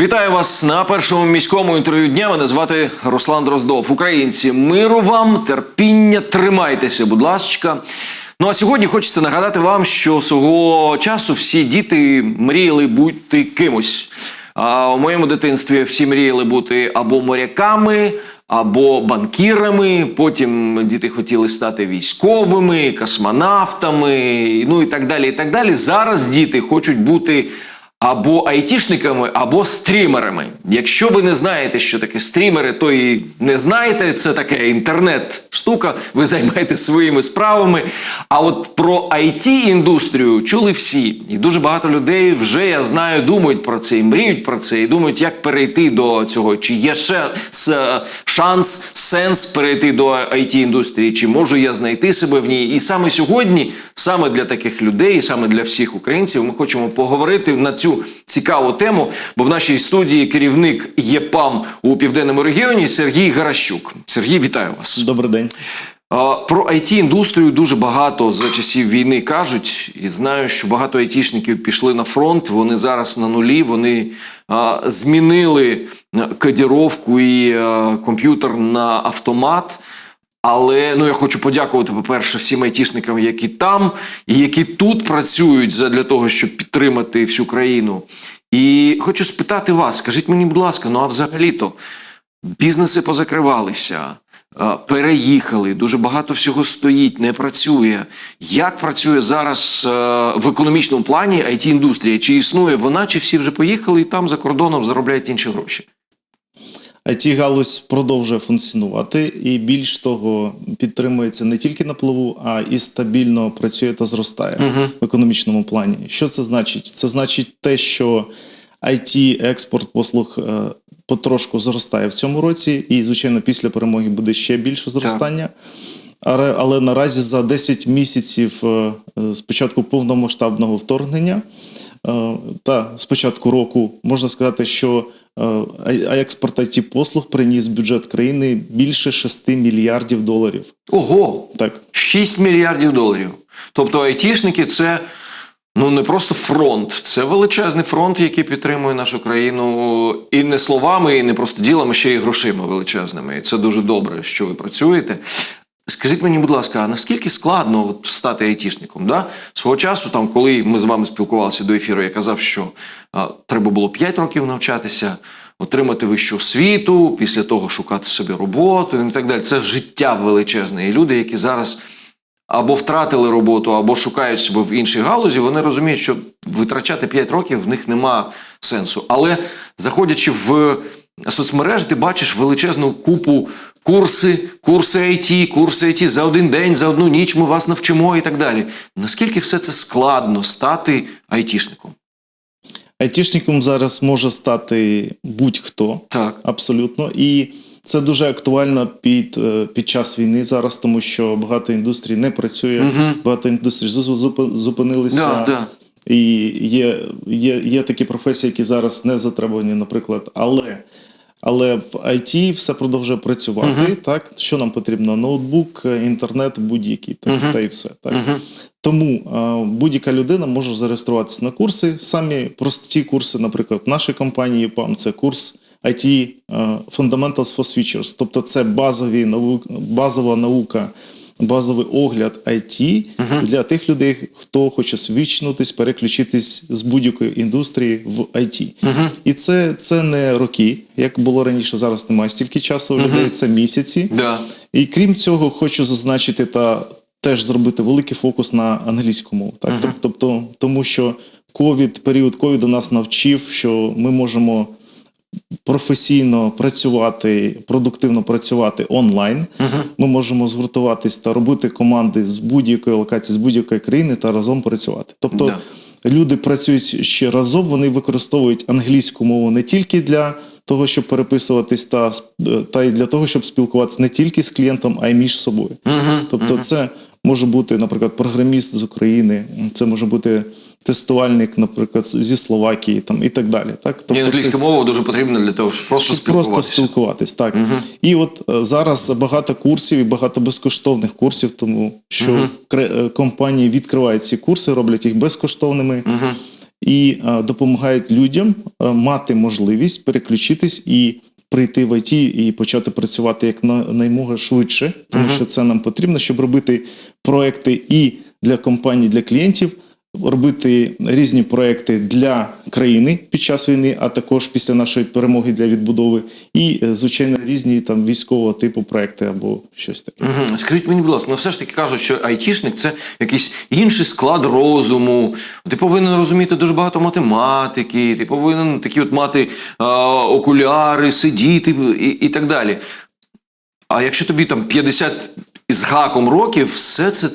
Вітаю вас на першому міському інтерв'ю дня. Мене звати Руслан Дроздов. Українці, миру вам, терпіння, тримайтеся, будь ласка. Ну а сьогодні хочеться нагадати вам, що свого часу всі діти мріяли бути кимось. А у моєму дитинстві всі мріяли бути або моряками, або банкірами. Потім діти хотіли стати військовими, космонавтами, ну і так далі. І так далі. Зараз діти хочуть бути або айтішниками, або стрімерами. Якщо ви не знаєте, що таке стрімери, то і не знаєте, це таке інтернет-штука, ви займаєтесь своїми справами. А от про it індустрію чули всі. І дуже багато людей вже я знаю, думають про це і мріють про це, і думають, як перейти до цього. Чи є ще шанс, сенс перейти до it індустрії, чи можу я знайти себе в ній. І саме сьогодні, саме для таких людей, саме для всіх українців, ми хочемо поговорити на цю цікаву тему. Бо в нашій студії керівник ЄПАМ у південному регіоні Сергій Гаращук. Сергій, вітаю вас. Добрий день. Про it індустрію дуже багато за часів війни кажуть, і знаю, що багато айтішників пішли на фронт. Вони зараз на нулі. Вони змінили кодіровку і а, комп'ютер на автомат. Але ну я хочу подякувати, по-перше, всім айтішникам, які там і які тут працюють для того, щоб підтримати всю країну. І хочу спитати вас, скажіть мені, будь ласка, ну а взагалі-то бізнеси позакривалися, е, переїхали, дуже багато всього стоїть, не працює. Як працює зараз е, в економічному плані it індустрія Чи існує вона, чи всі вже поїхали і там за кордоном заробляють інші гроші? it галузь продовжує функціонувати і більш того, підтримується не тільки на плаву, а і стабільно працює та зростає в економічному плані. Що це значить? Це значить те, що it експорт послуг е, потрошку зростає в цьому році, і звичайно, після перемоги буде ще більше зростання. Але, але наразі за 10 місяців е, е, повномасштабного вторгнення е, та з початку року можна сказати, що експорт it послуг приніс бюджет країни більше 6 мільярдів доларів. Ого! Так, 6 мільярдів доларів. Тобто айтішники це ну не просто фронт, це величезний фронт, який підтримує нашу країну і не словами, і не просто ділами, ще й грошима величезними. І це дуже добре, що ви працюєте. Скажіть мені, будь ласка, а наскільки складно от стати айтішником? Да? Свого часу, там, коли ми з вами спілкувалися до ефіру, я казав, що а, треба було 5 років навчатися, отримати вищу освіту, після того шукати собі роботу і так далі. Це життя величезне. І люди, які зараз або втратили роботу, або шукають себе в іншій галузі, вони розуміють, що витрачати 5 років в них нема сенсу. Але заходячи в соцмережі, ти бачиш величезну купу курси, курси IT, курси IT за один день, за одну ніч ми вас навчимо і так далі. Наскільки все це складно стати айтішником? айтішником зараз може стати будь-хто. Так. Абсолютно. І це дуже актуально під, е, під час війни зараз, тому що багато індустрій не працює, багато індустрій зу- зупинилися. Да, да. І є, є, є такі професії, які зараз не затребувані, наприклад. Але, але в IT все продовжує працювати. Так? Що нам потрібно? Ноутбук, інтернет, будь-який, так, та і все. Так? Тому е, будь-яка людина може зареєструватися на курси. Самі прості курси, наприклад, в нашій компанії PAM це курс IT е, Fundamentals for Switchers. Тобто це базові наук, базова наука, базовий огляд IT для тих людей, хто хоче свічнутись, переключитись з будь-якої індустрії в IT. І це, це не роки, як було раніше. Зараз немає стільки часу у людей, це місяці. Да. І крім цього, хочу зазначити та теж зробити великий фокус на англійську мову. Так? Тоб- Тобто, тому що ковід, період ковіду нас навчив, що ми можемо професійно працювати, продуктивно працювати онлайн. Ми можемо згуртуватись та робити команди з будь-якої локації, з будь-якої країни та разом працювати. Тобто Да. люди працюють ще разом, вони використовують англійську мову не тільки для того, щоб переписуватись, та, та й для того, щоб спілкуватися не тільки з клієнтом, а й між собою. Тобто, це може бути, наприклад, програміст з України, це може бути тестувальник, наприклад, зі Словакії там, і так далі. Так? І Тобто, англійська це- мова дуже потрібна для того, щоб просто щоб просто спілкуватись. Так. І от е, зараз багато курсів і багато безкоштовних курсів, тому що е, компанії відкривають ці курси, роблять їх безкоштовними. і е, допомагають людям е, мати можливість переключитись і прийти в ІТ і почати працювати як на наймога швидше, тому що це нам потрібно, щоб робити проекти і для компаній, для клієнтів. Робити різні проекти для країни під час війни, а також після нашої перемоги для відбудови, і е, звичайно різні там військового типу проекти або щось таке. Мгм. Скажіть мені, будь ласка, ну все ж таки кажуть, що айтішник це якийсь інший склад розуму. Ти повинен розуміти дуже багато математики, ти повинен такі от мати а, окуляри, сидіти і, і так далі. А якщо тобі там 50 з гаком років, все це,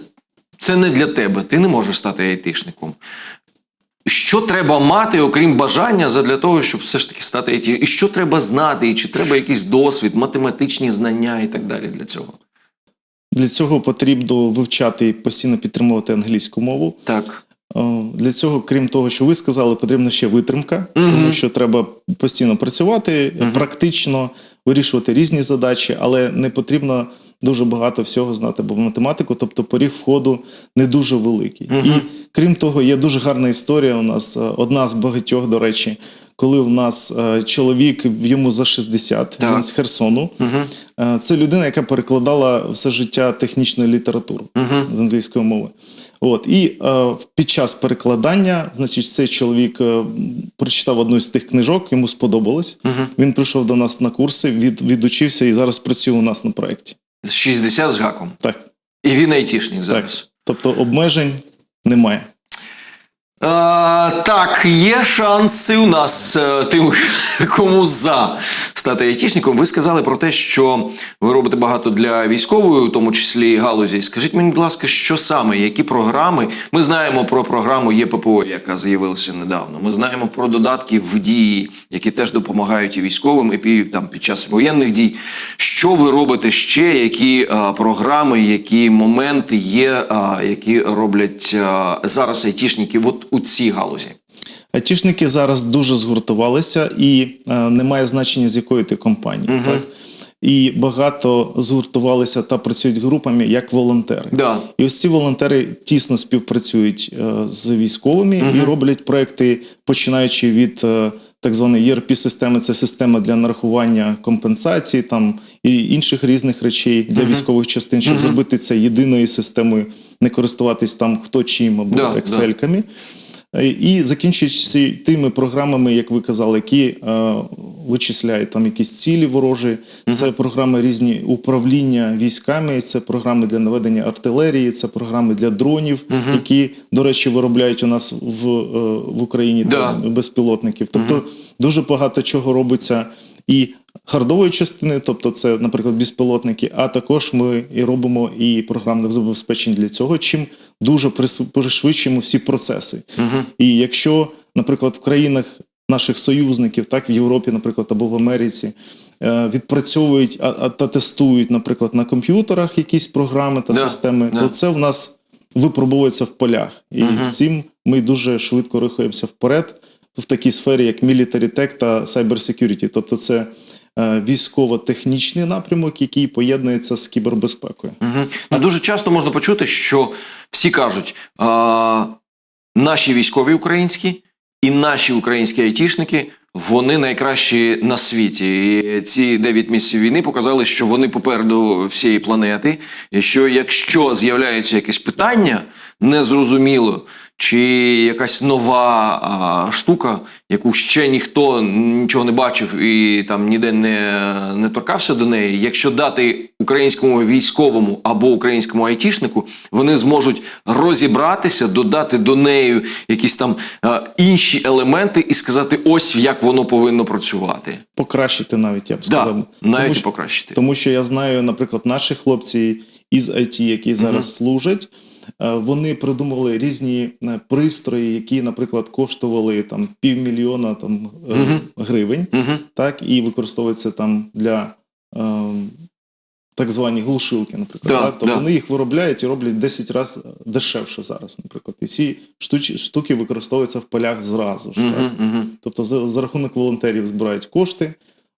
це не для тебе. Ти не можеш стати айтішником. Що треба мати, окрім бажання, для того, щоб все ж таки стати айті? І що треба знати? І чи треба якийсь досвід, математичні знання і так далі для цього? Для цього потрібно вивчати і постійно підтримувати англійську мову. Так. Для цього, крім того, що ви сказали, потрібна ще витримка, тому що треба постійно працювати, практично вирішувати різні задачі, але не потрібно дуже багато всього знати, бо математику, тобто поріг входу не дуже великий. І крім того, є дуже гарна історія. У нас е, одна з багатьох, до речі, коли у нас е, чоловік йому за 60, Так. він з Херсону. Е, Це людина, яка перекладала все життя технічну літературу з англійської мови. От і е, під час перекладання, значить, цей чоловік е, прочитав одну з тих книжок, йому сподобалось. Він прийшов до нас на курси, від, відучився і зараз працює у нас на проєкті. З 60 з гаком. Так, І він айтішник так. зараз. Тобто обмежень немає. А, так, є шанси у нас е, тим, кому за стати айтішником. Ви сказали про те, що ви робите багато для військової, у тому числі галузі. Скажіть мені, будь ласка, що саме, які програми? Ми знаємо про програму ЄППО, яка з'явилася недавно. Ми знаємо про додатки в дії, які теж допомагають і військовим, і там під час воєнних дій. Що ви робите ще? Які а, програми, які моменти є, а, які роблять а, зараз айтішники у цій галузі? Айтішники зараз дуже згуртувалися, і е, немає значення, з якої ти компанії. Так? І багато згуртувалися та працюють групами як волонтери. Да. І ось ці волонтери тісно співпрацюють е, з військовими і роблять проекти, починаючи від е, так званої ERP-системи, це система для нарахування компенсацій там і інших різних речей для військових частин, щоб зробити це єдиною системою, не користуватись там хто чим або Да, да. Е, І закінчуючи тими програмами, як ви казали, які е, вичисляють там якісь цілі ворожі. Це програми різні управління військами, це програми для наведення артилерії, це програми для дронів, які, до речі, виробляють у нас в, е, в Україні Да. там, безпілотників. Тобто дуже багато чого робиться і хардової частини, тобто це, наприклад, безпілотники, а також ми і робимо і програмне забезпечення для цього, чим дуже пришвидшуємо всі процеси. І якщо, наприклад, в країнах наших союзників, так в Європі, наприклад, або в Америці, е, відпрацьовують а, та тестують, наприклад, на комп'ютерах якісь програми та Да, системи, да. то це в нас випробовується в полях. І цим ми дуже швидко рухаємося вперед в такій сфері, як tech та security. Тобто це е, військово-технічний напрямок, який поєднується з кібербезпекою. Угу. Ну, дуже часто можна почути, що всі кажуть, а, наші військові українські і наші українські айтішники. Вони найкращі на світі. І ці 9 місяців війни показали, що вони попереду всієї планети. І що якщо з'являється якесь питання незрозуміло, чи якась нова а, штука, яку ще ніхто нічого не бачив і там ніде не, не торкався до неї. Якщо дати українському військовому або українському айтішнику, вони зможуть розібратися, додати до неї якісь там а, інші елементи і сказати, ось як воно повинно працювати. Покращити навіть я б Да, сказав. навіть Тому покращити. Тому що я знаю, наприклад, наші хлопці із IT, які зараз служать, е, вони придумали різні е, пристрої, які, наприклад, коштували там півмільйона там е, гривень, так і використовуються там для. е, Так звані глушилки, наприклад, Да, так? то да. вони їх виробляють і роблять 10 разів дешевше зараз, наприклад. І ці штуч, штуки використовуються в полях зразу ж. Так? Мгм, мгм. Тобто за, за рахунок волонтерів збирають кошти,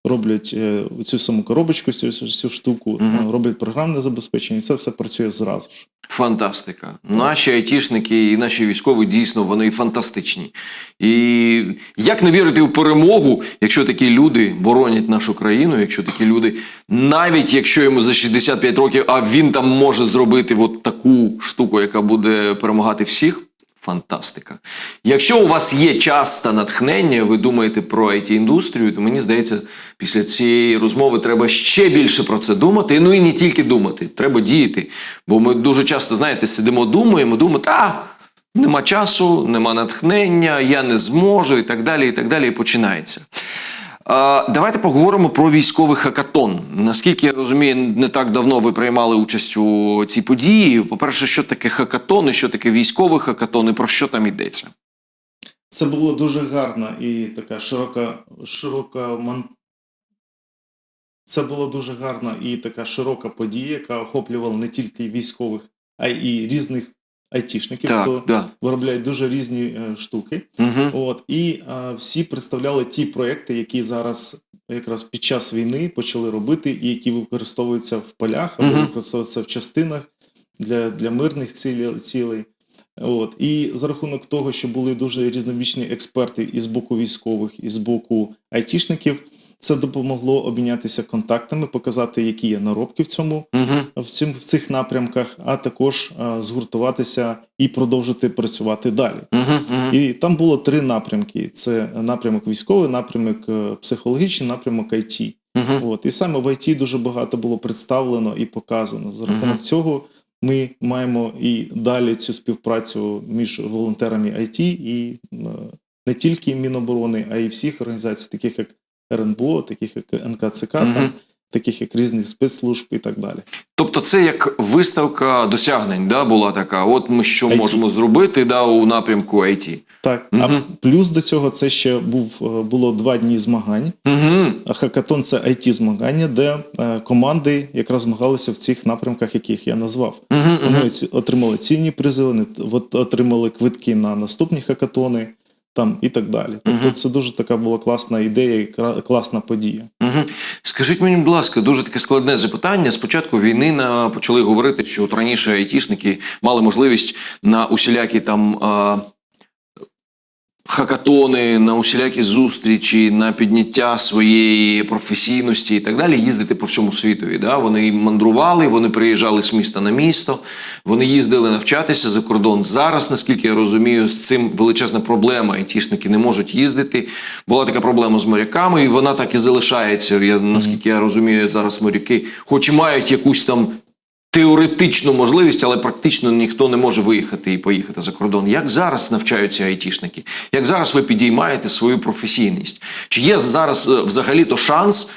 роблять е, цю саму коробочку, цю, цю, штуку, е, роблять програмне забезпечення, і це все працює зразу ж. Фантастика. Наші айтішники і наші військові дійсно вони фантастичні. І як не вірити в перемогу, якщо такі люди боронять нашу країну, якщо такі люди, навіть якщо йому за 65 років, а він там може зробити от таку штуку, яка буде перемагати всіх. Фантастика. Якщо у вас є час та натхнення, ви думаєте про it індустрію, то мені здається, після цієї розмови треба ще більше про це думати. Ну і не тільки думати, треба діяти. Бо ми дуже часто, знаєте, сидимо, думаємо, думаємо, та нема часу, нема натхнення, я не зможу, і так далі, і так далі, і починається. Давайте поговоримо про військовий хакатон. Наскільки я розумію, не так давно ви приймали участь у цій події. По-перше, що таке хакатон, і що таке військовий хакатон, і про що там йдеться? Це була дуже гарна і така широка, широка ман... Це була дуже гарна і така широка подія, яка охоплювала не тільки військових, а й різних айтішників, хто да. виробляють дуже різні е, штуки. Угу. От і е, всі представляли ті проекти, які зараз якраз під час війни почали робити, і які використовуються в полях або Мгм. використовуються в частинах для, для мирних цілей. цілей. От і за рахунок того, що були дуже різнобічні експерти і з боку військових, і з боку айтішників, це допомогло обмінятися контактами, показати, які є наробки в цьому Угу. в цим в цих напрямках, а також е, згуртуватися і продовжити працювати далі. Угу. І там було три напрямки: це напрямок військовий, напрямок е, психологічний, напрямок IT. Угу. От і саме в IT дуже багато було представлено і показано. За рахунок Мгм. цього ми маємо і далі цю співпрацю між волонтерами IT і е, не тільки Міноборони, а й всіх організацій, таких як РНБО, таких як НКЦК, Мгм. там таких як різних спецслужб і так далі. Тобто, це як виставка досягнень, да, була така. От ми що IT. можемо зробити да, у напрямку IT. Так, Мгм. а плюс до цього це ще був е, було два дні змагань. Угу. А Хакатон це it змагання, де е, команди якраз змагалися в цих напрямках, яких я назвав. Угу. Вони оці- отримали цінні призи, вони отримали квитки на наступні хакатони там і так далі. Тобто Мгм. це дуже така була класна ідея і класна подія. Угу. Скажіть мені, будь ласка, дуже таке складне запитання. Спочатку війни на почали говорити, що от раніше айтішники мали можливість на усілякі там. А... Хакатони на усілякі зустрічі, на підняття своєї професійності і так далі, їздити по всьому світові. Да? Вони мандрували, вони приїжджали з міста на місто, вони їздили навчатися за кордон. Зараз, наскільки я розумію, з цим величезна проблема. Айтішники не можуть їздити. Була така проблема з моряками, і вона так і залишається. Я наскільки я розумію, зараз моряки, хоч і мають якусь там теоретичну можливість, але практично ніхто не може виїхати і поїхати за кордон. Як зараз навчаються айтішники? Як зараз ви підіймаєте свою професійність? Чи є зараз е, взагалі-то шанс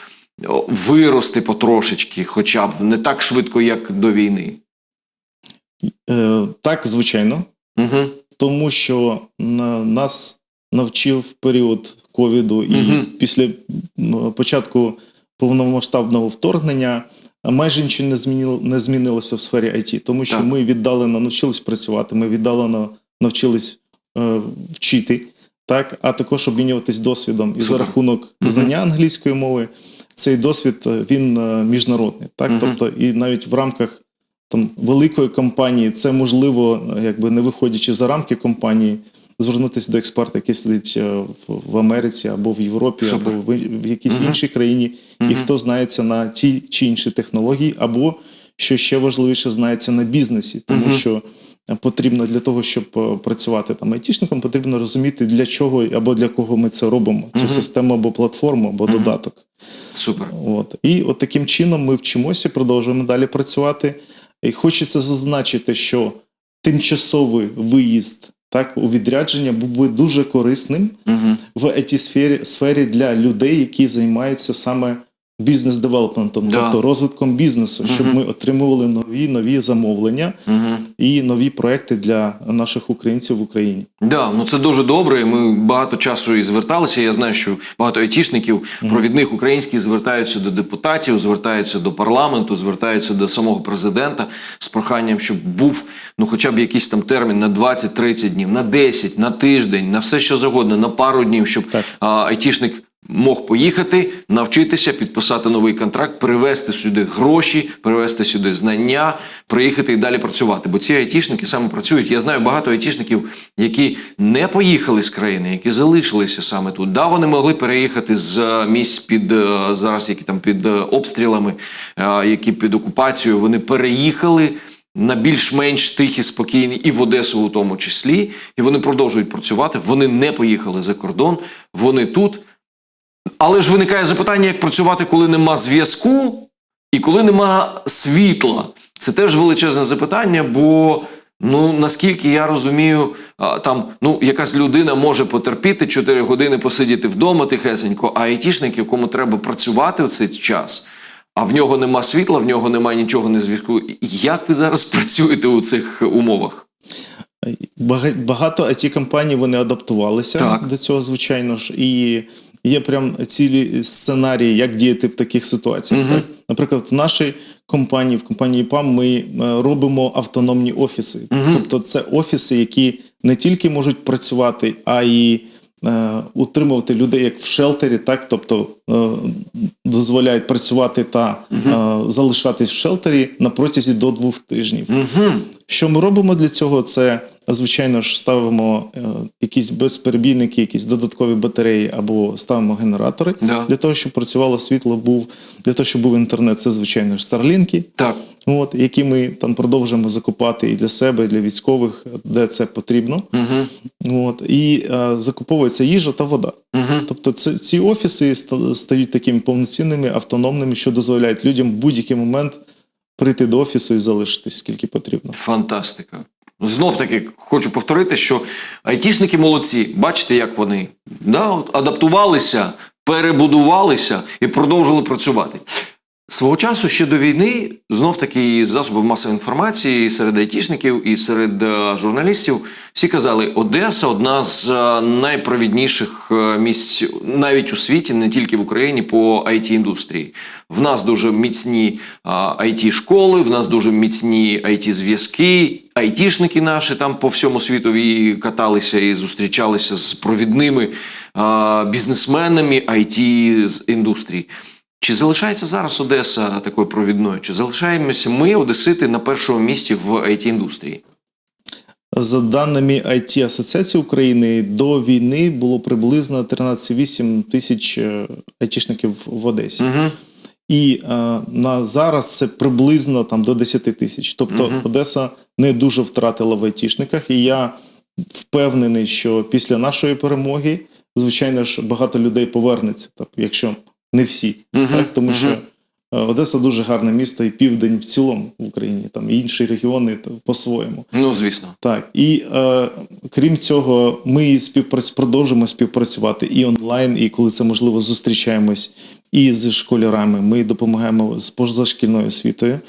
вирости потрошечки, хоча б не так швидко, як до війни? Е, так, звичайно, Угу. тому що на нас навчив період ковіду і Мгм. після початку повномасштабного вторгнення майже нічого не змінило не змінилося в сфері IT, тому що Так. ми віддалено навчились працювати, ми віддалено навчились е, вчити, так, а також обмінюватись досвідом. І за рахунок знання англійської мови цей досвід е, він е, міжнародний. Так, Мгм. тобто, і навіть в рамках там великої компанії це можливо, е, якби не виходячи за рамки компанії, звернутися до експерта, який сидить е, в, Америці або в Європі, Супер. або в, в якійсь Мгм. іншій країні, Мгм. і хто знається на ті чи інші технології, або що ще важливіше, знається на бізнесі, тому Мгм. що потрібно для того, щоб е, працювати там айтішником, потрібно розуміти для чого або для кого ми це робимо. Цю Мгм. систему або платформу, або Мгм. додаток. Супер. От. І от таким чином ми вчимося, продовжуємо далі працювати. І хочеться зазначити, що тимчасовий виїзд так, у відрядження був би дуже корисним Угу. в цій сфері сфері для людей, які займаються саме бізнес-девелопментом, Да. тобто розвитком бізнесу, щоб ми отримували нові нові замовлення Угу. і нові проекти для наших українців в Україні. Да, ну це дуже добре. Ми багато часу і зверталися. Я знаю, що багато айтішників провідних українських звертаються до депутатів, звертаються до парламенту, звертаються до самого президента з проханням, щоб був ну, хоча б якийсь там термін на 20-30 днів, на 10, на тиждень, на все що завгодно, на пару днів, щоб Так. а, айтішник мог поїхати, навчитися, підписати новий контракт, привезти сюди гроші, привезти сюди знання, приїхати і далі працювати. Бо ці айтішники саме працюють. Я знаю багато айтішників, які не поїхали з країни, які залишилися саме тут. Да, вони могли переїхати з місць під е, зараз, які там під е, обстрілами, е, які під окупацією. Вони переїхали на більш-менш тихі, спокійні, і в Одесу у тому числі. І вони продовжують працювати. Вони не поїхали за кордон, вони тут. Але ж виникає запитання, як працювати, коли нема зв'язку і коли нема світла. Це теж величезне запитання, бо ну наскільки я розумію, там ну якась людина може потерпіти 4 години посидіти вдома тихесенько, а айтішник, якому треба працювати у цей час, а в нього нема світла, в нього немає нічого не зв'язку. Як ви зараз працюєте у цих умовах? Багато it компаній вони адаптувалися Так. до цього, звичайно ж, і є прям цілі сценарії, як діяти в таких ситуаціях. Так? Наприклад, в нашій компанії, в компанії ПАМ, ми е, робимо автономні офіси. Тобто, це офіси, які не тільки можуть працювати, а й е, утримувати людей як в шелтері, так тобто е, дозволяють працювати та е, залишатись в шелтері на протязі до двох тижнів. Що ми робимо для цього? Це звичайно ж ставимо е, якісь безперебійники, якісь додаткові батареї або ставимо генератори Да. для того, щоб працювало світло, був для того, щоб був інтернет. Це звичайно ж старлінки. Так. От, які ми там продовжуємо закупати і для себе, і для військових, де це потрібно. Угу. От, і е, закуповується їжа та вода. Угу. Тобто це, ці офіси стають такими повноцінними, автономними, що дозволяють людям в будь-який момент прийти до офісу і залишитись скільки потрібно. Фантастика. Знов таки хочу повторити, що айтішники молодці. Бачите, як вони да, от, адаптувалися, перебудувалися і продовжили працювати. Свого часу ще до війни знов таки із засобів масової інформації серед айтішників і серед е, журналістів всі казали, Одеса одна з е, найпровідніших е, місць навіть у світі, не тільки в Україні, по it індустрії. В нас дуже міцні it школи, в нас дуже міцні it зв'язки. Айтішники наші там по всьому світу і каталися і зустрічалися з провідними бізнесменами it з індустрії. Чи залишається зараз Одеса такою провідною? Чи залишаємося ми, Одесити, на першому місці в it індустрії? За даними IT Асоціації України, до війни було приблизно 13,8 тисяч е, айтішників в Одесі. Угу. І е, на зараз це приблизно там до 10 тисяч. Тобто Мгм. Одеса не дуже втратила в айтішниках. І я впевнений, що після нашої перемоги, звичайно ж, багато людей повернеться, так, якщо не всі. Мгм. Так, тому Мгм. що е, Одеса дуже гарне місто, і південь в цілому в Україні, там і інші регіони по-своєму. Ну, звісно. Так, і е, крім цього, ми співпрац... продовжимо співпрацювати і онлайн, і коли це можливо, зустрічаємось і з школярами. Ми допомагаємо з позашкільною освітою.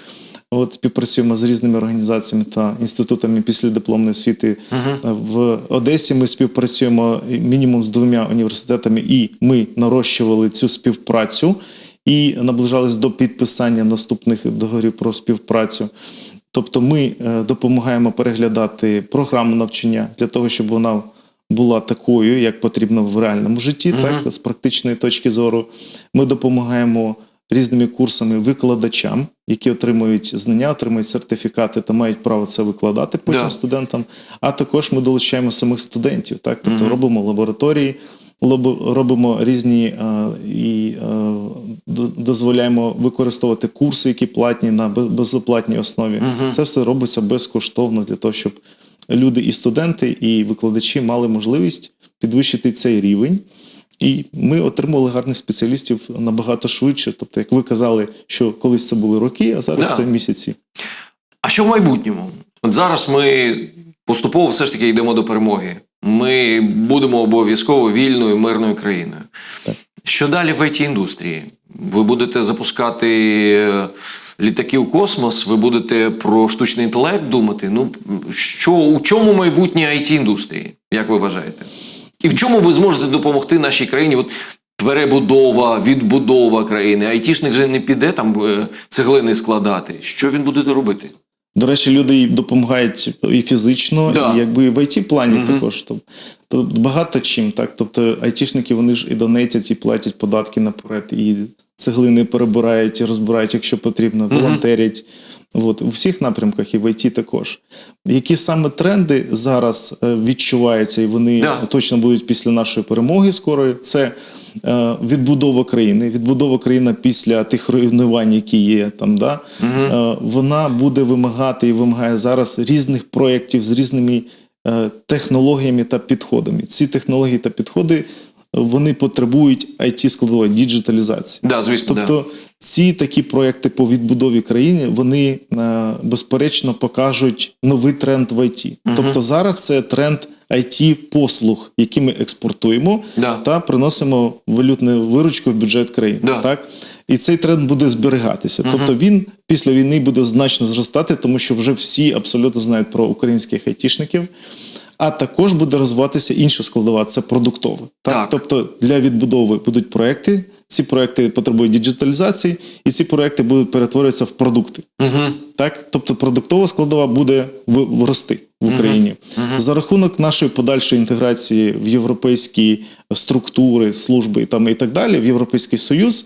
От співпрацюємо з різними організаціями та інститутами післядипломної освіти. Угу. В Одесі ми співпрацюємо мінімум з двома університетами, і ми нарощували цю співпрацю і наближались до підписання наступних договорів про співпрацю. Тобто, ми е, допомагаємо переглядати програму навчання для того, щоб вона була такою, як потрібно в реальному житті, Мгм. так з практичної точки зору. Ми допомагаємо різними курсами викладачам, які отримують знання, отримують сертифікати та мають право це викладати потім Да. студентам. А також ми долучаємо самих студентів, так тобто Мгм. робимо лабораторії. лабо- Робимо різні е, і е, д- дозволяємо використовувати курси, які платні на без- безоплатній основі. Мгм. Це все робиться безкоштовно для того, щоб люди і студенти, і викладачі мали можливість підвищити цей рівень. І ми отримали гарних спеціалістів набагато швидше. Тобто, як ви казали, що колись це були роки, а зараз Да. це місяці. А що в майбутньому? От зараз ми поступово все ж таки йдемо до перемоги. Ми будемо обов'язково вільною мирною країною. Так. Що далі в it індустрії? Ви будете запускати е, літаки у космос, ви будете про штучний інтелект думати. Ну що у чому майбутнє it індустрії? Як ви вважаєте? І в чому ви зможете допомогти нашій країні? От перебудова, відбудова країни. Айтішник же не піде там е, цеглини складати. Що він буде робити? До речі, люди допомагають і фізично, Да. і якби в it плані також. Тоб- Тобто багато чим, так. Тобто айтішники вони ж і донатять, і платять податки наперед, і цеглини перебирають, і розбирають, якщо потрібно, волонтерять. От, у всіх напрямках і в ІТ також. Які саме тренди зараз е, відчуваються, і вони Да. точно будуть після нашої перемоги скорої, це е, відбудова країни, відбудова країни після тих руйнувань, які є там. Да? Е, вона буде вимагати і вимагає зараз різних проєктів з різними технологіями та підходами. Ці технології та підходи вони потребують it складової діджиталізації. Да, звісно, Тобто ці такі проекти по відбудові країни вони е, безперечно покажуть новий тренд в ІТ. Тобто зараз це тренд it послуг, які ми експортуємо Да. та приносимо валютну виручку в бюджет країни. Да. Так і цей тренд буде зберігатися. Тобто він після війни буде значно зростати, тому що вже всі абсолютно знають про українських айтішників. А також буде розвиватися інша складова це продуктова. Так? Так. Тобто для відбудови будуть проекти. Ці проекти потребують діджиталізації, і ці проекти будуть перетворюватися в продукти. Угу. Так, тобто продуктова складова буде в- в- рости в Україні за рахунок нашої подальшої інтеграції в європейські структури, служби там і так далі, в Європейський Союз.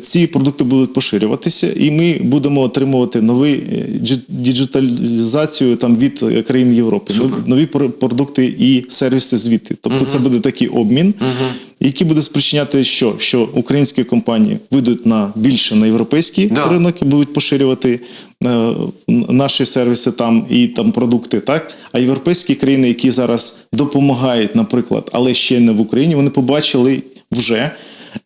Ці продукти будуть поширюватися, і ми будемо отримувати нові е, діджиталізацію там від е, країн Європи, нові, нові продукти і сервіси звідти. Тобто, це буде такий обмін, який буде спричиняти, що, що українські компанії вийдуть на більше на європейський Да. ринок і будуть поширювати е, наші сервіси там і там продукти, так а європейські країни, які зараз допомагають, наприклад, але ще не в Україні, вони побачили вже.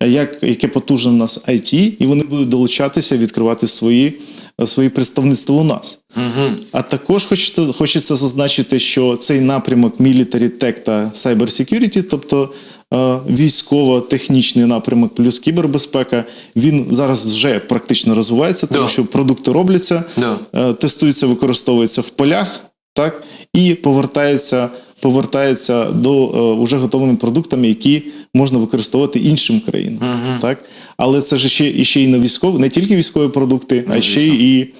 Як яке потужне в нас IT, і вони будуть долучатися, відкривати свої, е, свої представництва у нас. Угу. А також хочеться, хочеться зазначити, що цей напрямок Military Tech та Cyber Security, тобто е, військово-технічний напрямок плюс кібербезпека, він зараз вже практично розвивається, тому Да. що продукти робляться, Да. е, тестуються, використовуються в полях, так і повертається, повертається до е, уже готовими продуктами, які можна використовувати іншим країнам. Так? Але це ж ще, і ще й не військові, не тільки військові продукти, а ще і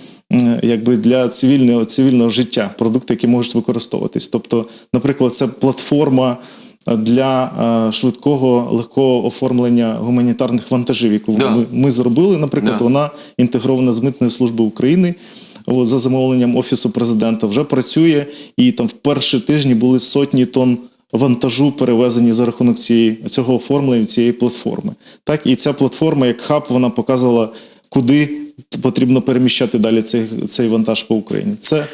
якби для цивільного, цивільного життя продукти, які можуть використовуватись. Тобто, наприклад, це платформа. е, Для е, швидкого легкого оформлення гуманітарних вантажів, яку Да. ми, ми зробили, наприклад, Да. вона інтегрована з митної служби України. От, за замовленням офісу президента вже працює, і там в перші тижні були сотні тонн вантажу перевезені за рахунок цієї цього оформлення цієї платформи. Так, і ця платформа, як хаб, вона показувала, куди потрібно переміщати далі цей, цей вантаж по Україні. Це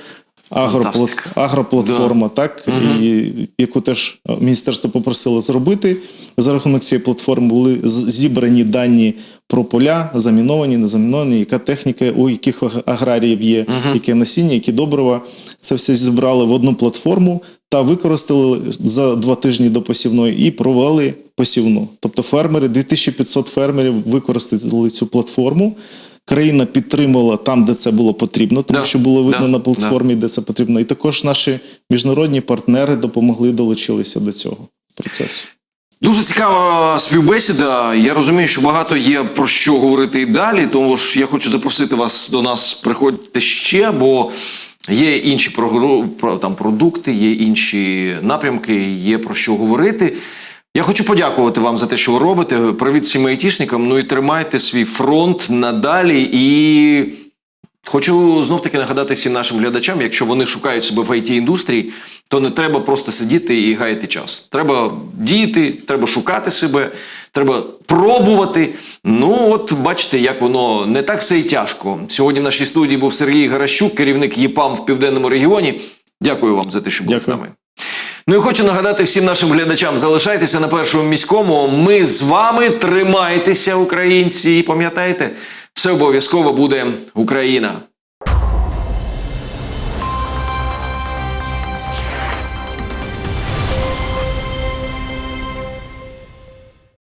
агроплат, агроплатформа, так, і, яку теж міністерство попросило зробити. За рахунок цієї платформи були зібрані дані про поля, заміновані, незаміновані, яка техніка, у яких аграріїв є, яке насіння, які добрива. Це все зібрали в одну платформу та використали за два тижні до посівної і провели посівну. Тобто фермери, 2500 фермерів використали цю платформу. Країна підтримала там, де це було потрібно, тому Да. що було видно Да. на платформі, де це потрібно. І також наші міжнародні партнери допомогли долучилися до цього процесу. Дуже цікава співбесіда. Я розумію, що багато є про що говорити і далі. Тому ж я хочу запросити вас до нас. Приходьте ще, бо є інші там, продукти, є інші напрямки, є про що говорити. Я хочу подякувати вам за те, що ви робите. Привіт всім айтішникам. Ну і тримайте свій фронт надалі. І хочу знов таки нагадати всім нашим глядачам, якщо вони шукають себе в it індустрії, то не треба просто сидіти і гаяти час. Треба діяти, треба шукати себе, треба пробувати. Ну от бачите, як воно не так все і тяжко. Сьогодні в нашій студії був Сергій Гаращук, керівник ЄПАМ в південному регіоні. Дякую вам за те, що були з нами. Ну і хочу нагадати всім нашим глядачам: залишайтеся на першому міському. Ми з вами тримайтеся, українці, і пам'ятайте, все обов'язково буде Україна.